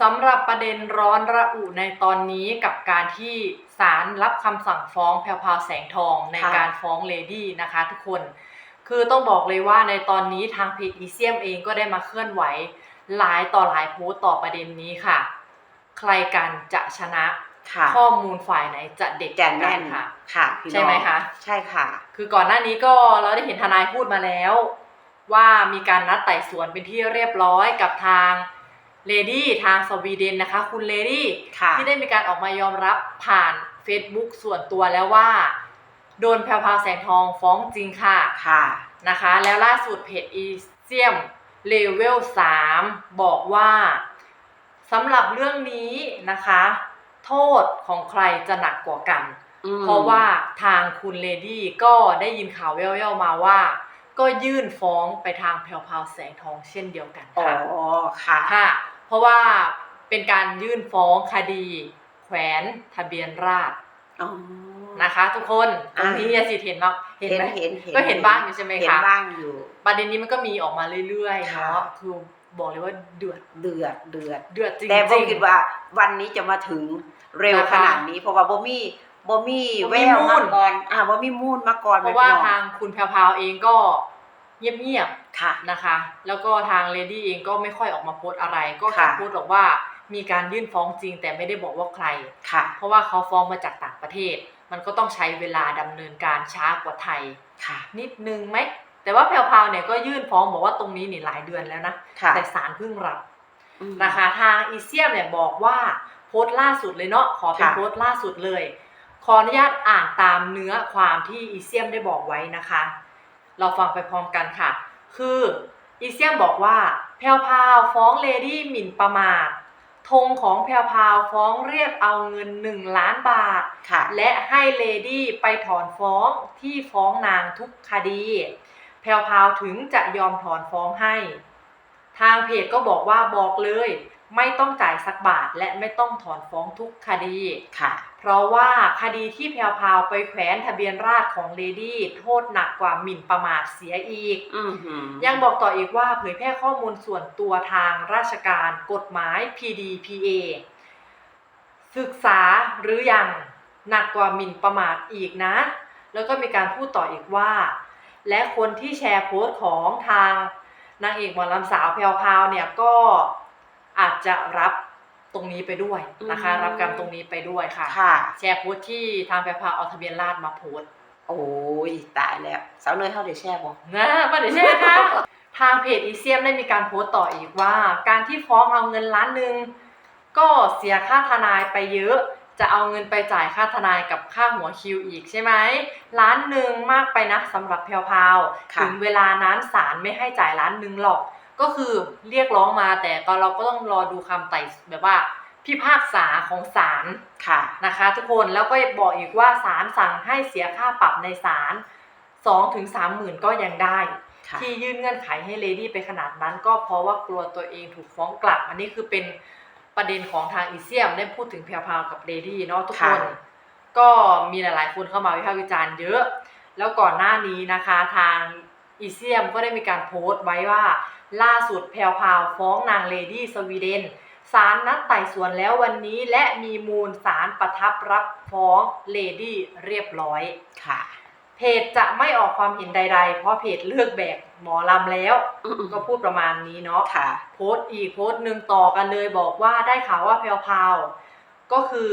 สำหรับประเด็นร้อนระอุในตอนนี้กับการที่ศาลรับคำสั่งฟ้องแพรวพราวแสงทองในค่ะการฟ้องเลดี้นะคะทุกคน คือต้องบอกเลยว่าในตอนนี้ทางเพจอีเซียมเองก็ได้มาเคลื่อนไหว หลายต่อหลายโพสต์ต่อประเด็นนี้ค่ะ ใครกันจะชนะค่ะข้อมูลฝ่ายไหนจะเด็ดแจกนว่ากัแน่นนค่ะค่ะพี่น้องใช่ไหมคะใช่ค่ะ คือก่อนหน้านี้ก็เราได้เห็นทนายพูดมาแล้ว ว่ามีการนัดไต่สวนเป็นที่เรียบร้อยกับทาง เลดี้ทางสวีเดนนะคะ คุณเลดี้ค่ะที่ได้มีการออกมายอมรับผ่าน Facebook ส่วนตัวแล้วว่า โดนแพรวพราวแสงทองฟ้องจริงค่ะค่ะนะคะ แล้วล่าสุดเพจอีเซียมเลเวล3บอกว่าสำหรับเรื่องนี้นะคะ โทษของใครจะหนักกว่ากันอืมเพราะว่าทางคุณเลดี้ก็ได้ยินข่าวแว่วๆมาว่า ก็ยื่นฟ้องไปทางแพรวพราวแสงทองเช่นเดียวกันอ๋อค่ะค่ะค่ะเพ ราะว่าเป็นการยื่นฟ้องคดี แขวนทะเบียนราษฎร์อ๋อ นะคะ ทุกคนตรงนี้อ่าสิเห็นเนาะเห็นเห็นไหมเห็นเห็นก็เห็นบ้างอยู่ใช่ไหมคะเห็นบ้างอยู่ ประเด็นนี้มันก็มีออกมาเรื่อยๆค่ะเนาะคือบอกเลยว่าเดือดเดือดเดือดเดือดจริงๆแต่บ่คิดว่าวันนี้จะมาถึงเร็วนะคะขนาดนี้เพราะว่าบ่มีบ่มีบ่แวมีวมูมาลก่อนอ่าบ่มีมูลมาก่อนเพราะว่าพี่น้องทางคุณแพรวพราวเองก็ เงียบๆค่ะนะคะ แล้วก็ทางเลดี้เองก็ไม่ค่อยออกมาโพสต์อะไร ก็แค่ค่ะ โพสต์บอกว่ามีการยื่นฟ้องจริงแต่ไม่ได้บอกว่าใคร ค่ะ เพราะว่าเขาฟ้องมาจากต่างประเทศ มันก็ต้องใช้เวลาดำเนินการช้ากว่าไทย ค่ะ นิดนึงไหม แต่ว่าแพรวพราวเนี่ยก็ยื่นฟ้องบอกว่าตรงนี้นี่หลายเดือนแล้วนะ ค่ะแต่ศาลเพิ่งรับอืม นะคะทางอีเซียมเนี่ยบอกว่าโพสต์ล่าสุดเลยเนาะขอเป็นค่ะ โพสต์ล่าสุดเลย ขออนุญาตอ่านตามเนื้อความที่อีเซียมได้บอกไว้นะคะ เราฟังไปพร้อมกันค่ะ คืออีเซียมบอกว่าแพรวพราวฟ้องเลดี้หมิ่นประมาทธงของแพรวพราวฟ้องเรียกเอาเงิน 1 ล้านบาทค่ะและให้เลดี้ไปถอนฟ้องที่ฟ้องนางทุกคดี แพรวพราวถึงจะยอมถอนฟ้องให้ ทางเพจก็บอกว่าบอกเลย ไม่ต้องจ่ายสักบาทและไม่ต้องถอนฟ้องทุกคดีค่ะ เพราะว่าคดีที่แพรวพราวไปแขวนทะเบียนราษฎร์ของเลดี้โทษหนักกว่าหมิ่นประมาทเสียอีกอือหือยังบอกต่ออีกว่าเผยแพร่ข้อมูลส่วนตัวทางราชการกฎหมาย PDPA ศึกษาหรือยังหนักกว่าหมิ่นประมาทอีกนะ แล้วก็มีการพูดต่ออีกว่า และคนที่แชร์โพสต์ของทางนางเอกหมอลำสาวแพรวพราวเนี่ยก็ อาจจะรับตรงนี้ไปด้วยนะคะอืมรับกรรมตรงนี้ไปด้วยค่ะค่ะแชร์โพสต์ที่ทางแพรวพราวเอาทะเบียนราษฎร์มาโพสต์โอ้ยตายแล้วสาวเนยเฮาได้แช่บ่นะมาเดี๋ยวใช่ไหมคะทางเพจอีเซียมได้มีการโพสต์ต่ออีกว่า การที่ฟ้องเอาเงินล้านหนึ่งก็เสียค่าทนายไปเยอะ จะเอาเงินไปจ่ายค่าทนายกับค่าหัวคิวอีกใช่ไหมล้านหนึ่งมากไปนะสำหรับแพรวพราวค่ะถึงเวลานั้นศาลไม่ให้จ่ายล้านหนึ่งหรอก ก็คือเรียกร้องมาแต่ก็เราก็ต้องรอดูคำไต่แบบว่าพิพากษาของศาลค่ะนะคะ ทุกคนแล้วก็บอกอีกว่าศาลสั่งให้เสียค่าปรับในศาลสองถึงสามหมื่นก็ยังได้ค่ะที่ยื่นเงื่อนไขให้เลดี้ไปขนาดนั้น ก็เพราะว่ากลัวตัวเองถูกฟ้องกลับ อันนี้คือเป็นประเด็นของทางอีเซียมได้พูดถึงแพรวพราวกับเลดี้เนาะทุกคนค่ะก็มีหลายๆคนเข้ามาวิพากษ์วิจารณ์เยอะ แล้วก่อนหน้านี้นะคะทาง อีเซียมก็ได้มีการโพสต์ไว้ว่า ล่าสุดแพรวพราวฟ้องนางเลดี้สวีเดนศาลนัดไต่สวนแล้ววันนี้และมีมูลศาลประทับรับฟ้องเลดี้เรียบร้อยค่ะ เพจจะไม่ออกความเห็นใด ๆ เพราะเพจเลือกแบกหมอลำแล้วอืมก็พูดประมาณนี้เนาะค่ะ โพสต์อีกโพสต์หนึ่งต่อกันเลยบอกว่าได้ข่าวว่าแพรวพราวก็คือ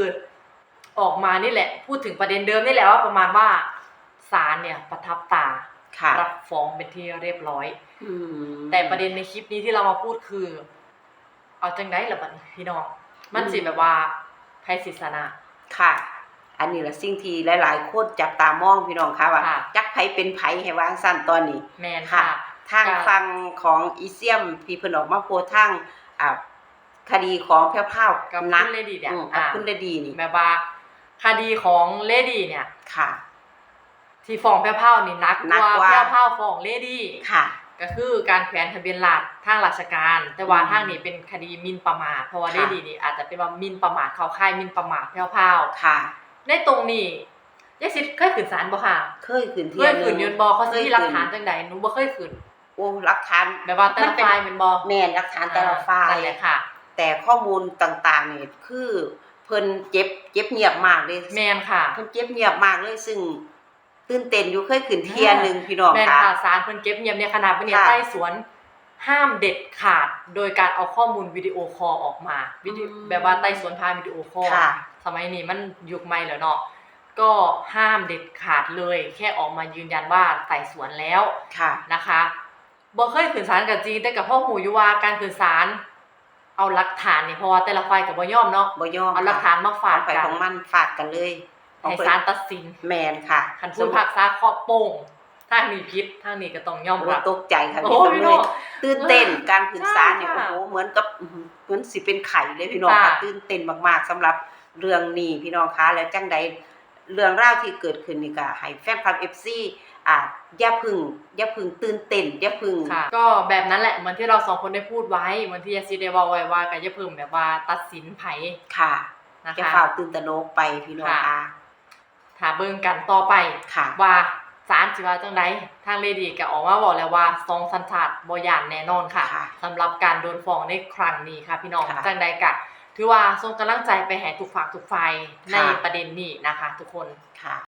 ออกมานี่แหละ พูดถึงประเด็นเดิมนี่แหละว่าประมาณว่าศาลเนี่ยประทับตา ค่ะรับฟ้องเป็นที่เรียบร้อยอืมแต่ประเด็นในคลิปนี้ที่เรามาพูดคือ เอาจังไดล่ะบัดนี้พี่น้อง มันสิแบบว่าไพศิษนะค่ะ อันนี้แหละสิ่งที่หลายๆคนจับตามองพี่น้องค่ะว่าค่ะจักไผเป็นไผให้วางสั้นตอนนี้แมนค่ะค่ะทางค่ะฟังของอีเซียมที่เพิ่นออกมาโพสต์ทางอ่าคดีของแพรวๆกับนัคุณเลดี้เนี่ยอืมกับอ่าคุณเลดีนี่แบบว่าคดีของเลดี้เนี่ยค่ะ ที่ฟ้องแพร่เผานี่หนักหนักกกว่า ว่าแพร่เผาฟ้องเลดี้ค่ะ ก็คือการแขวนทะเบียนราษฎร์ทางราชการ แต่ว่าอืมทางนี้เป็นคดีหมิ่นประมาทเพราะว่าค่ะ เลดี้นี่อาจจะเป็นว่าหมิ่นประมาทเข้าค่ายหมิ่นประมาทแพร่เผาค่ะในตรงนี้ยายสิทธิ์เคยขึ้นศาลบ่ค่ะเคยขึ้นเคเที่ยยขึ้นยนต์บ่เขาสิมีหลักฐานเคยขึ้จังใดหนูบ่เคยขึ้นโอ้หลักฐานแบบว่าแต่มัละนเป็นฝ่ายแม่นบ่แม่นหลักฐานแต่ละฝ่าย นั่นแหละค่ะ แต่แต่ข้อมูลต่างๆเนี่ยคือเพิ่นเจ็บเจ็บเงียบมากเลยแมนค่ะ เพิ่นเจ็บเงียบมากเลยซึ่ง ตื่นเต้นอยู่เคยขึ้นเทียหนึงพี่น้องแมนค่ะค่ะสารเพิ่นเก็บเงียบเนี่ยขนาดเป็นเนี่ยค่ะใต้สวนห้ามเด็ดขาดโดยการเอาข้อมูลวิดีโอคอลออกมาวิดีโออืมแบบว่าใต้สวนพาวิดีโอคอลค่ะ สมัยนี้มันยุคใหม่แล้วเนาะก็ห้ามเด็ดขาดเลย แค่ออกมายืนยันว่าไต่สวนแล้ว ค่ะ นะคะบ่เคยขึ้นศาลกับจริงแต่กับพ่อหูอยู่ว่าการขึ้นศาลเอาหลักฐานนี่เพราะว่าแต่ละฝ่ายกับบ่ยอมเนาะบ่ยอมเอาหลักฐานมาฝากไปกันของมันฝากกันเลยของ ให้เพิ่นศาลตัดสินแมนค่ะคันพูดภาคษาครอบโป่งทางนี้ผิดทางนี้ก็ต้องยอมโอ้รับตกใจค่ะโอ้พี่พี่น้น้อองงตื่นเต้นการขึ้นศาลเนี่ยใช่โอ้ค่ะโหเหมือนกับอื้อหือเหมือนสิเป็นไข่เลยพี่น้องค่ะค่ะตื่นเต้นมากๆสำหรับเรื่องนี้พี่น้องคะแล้วจังใดเรื่องราวที่เกิดขึ้นนี่ก็ให้แฟนคลับ FC อ่าอย่าพึ่งอย่าพึ่งตื่นเต้นอย่าพึ่งค่ะก็แบบนั้นแหละเหมือนที่เราสองคนได้พูดไว้เหมือนที่ยาซีได้เว่าไว้ว่ากันอย่าเพิ่งแบบว่าตัดสินไผค่ะนะจะคะฝ่าตื่นตระหนกไปพี่น้องค่ะ ค่ะถ้าเบิ่งกันต่อไปค่ะ ว่าศาลสิว่าจังไดทางเลดีก็ออกมาบอกแล้วว่าสองสัญชาติบ่ย่านแน่นอนค่ะค่ะสำหรับการโดนฟ้องในครั้งนี้ค่ะ พี่น้องค่ะจังใดกะถือว่าส่งกำลังใจไปให้ทุกฝ่ายทุกฝ่ายในค่ะ ประเด็นนี้นะคะ ทุกคน ค่ะ